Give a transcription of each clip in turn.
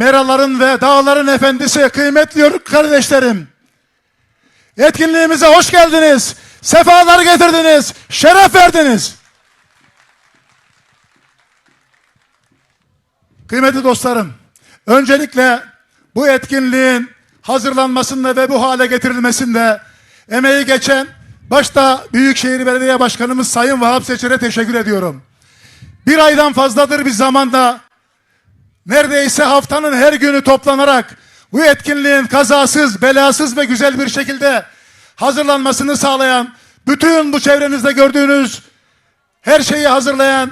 meraların ve dağların efendisi kıymetli kardeşlerim. Etkinliğimize hoş geldiniz. Sefalar getirdiniz. Şeref verdiniz. Kıymetli dostlarım, öncelikle bu etkinliğin hazırlanmasında ve bu hale getirilmesinde emeği geçen başta Büyükşehir Belediye Başkanımız Sayın Vahap Seçer'e teşekkür ediyorum. Bir aydan fazladır bir zamanda neredeyse haftanın her günü toplanarak bu etkinliğin kazasız, belasız ve güzel bir şekilde hazırlanmasını sağlayan, bütün bu çevrenizde gördüğünüz her şeyi hazırlayan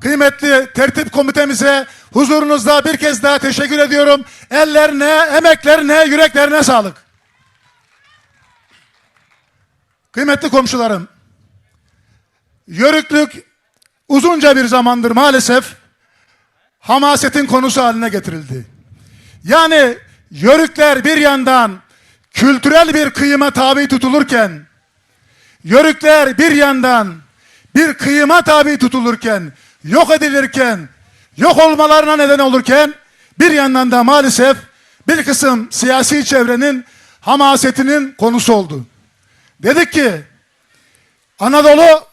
kıymetli tertip komitemize huzurunuzda bir kez daha teşekkür ediyorum. Ellerine, emeklerine, yüreklerine sağlık. Kıymetli komşularım, yörüklük uzunca bir zamandır maalesef hamasetin konusu haline getirildi. Yani yörükler bir yandan kültürel bir kıyıma tabi tutulurken, yörükler bir yandan bir kıyıma tabi tutulurken, yok edilirken, yok olmalarına neden olurken, bir yandan da maalesef bir kısım siyasi çevrenin hamasetinin konusu oldu. Dedik ki Anadolu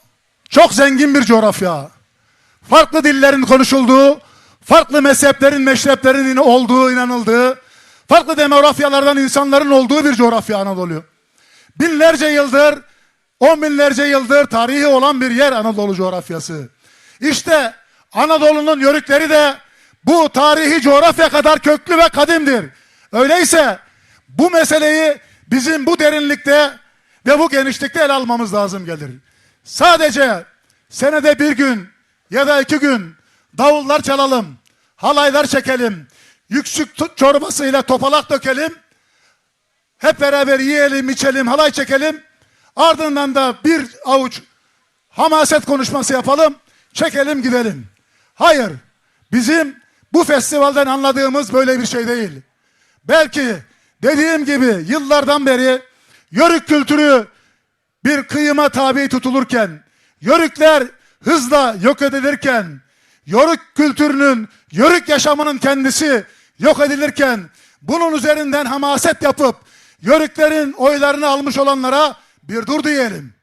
çok zengin bir coğrafya. Farklı dillerin konuşulduğu, farklı mezheplerin, meşreplerin olduğu inanıldığı, farklı demografyalardan insanların olduğu bir coğrafya Anadolu. Binlerce yıldır, on binlerce yıldır tarihi olan bir yer Anadolu coğrafyası. İşte Anadolu'nun yörükleri de bu tarihi coğrafya kadar köklü ve kadimdir. Öyleyse bu meseleyi bizim bu derinlikte ve bu genişlikte ele almamız lazım gelir. Sadece senede bir gün ya da iki gün davullar çalalım, halaylar çekelim, yüksük çorbasıyla topalak dökelim, hep beraber yiyelim, içelim, halay çekelim, ardından da bir avuç hamaset konuşması yapalım, çekelim gidelim. Hayır, bizim bu festivalden anladığımız böyle bir şey değil. Belki dediğim gibi yıllardan beri yörük kültürü bir kıyıma tabi tutulurken, yörükler hızla yok edilirken, yörük kültürünün, yörük yaşamının kendisi yok edilirken, bunun üzerinden hamaset yapıp, yörüklerin oylarını almış olanlara bir dur diyelim.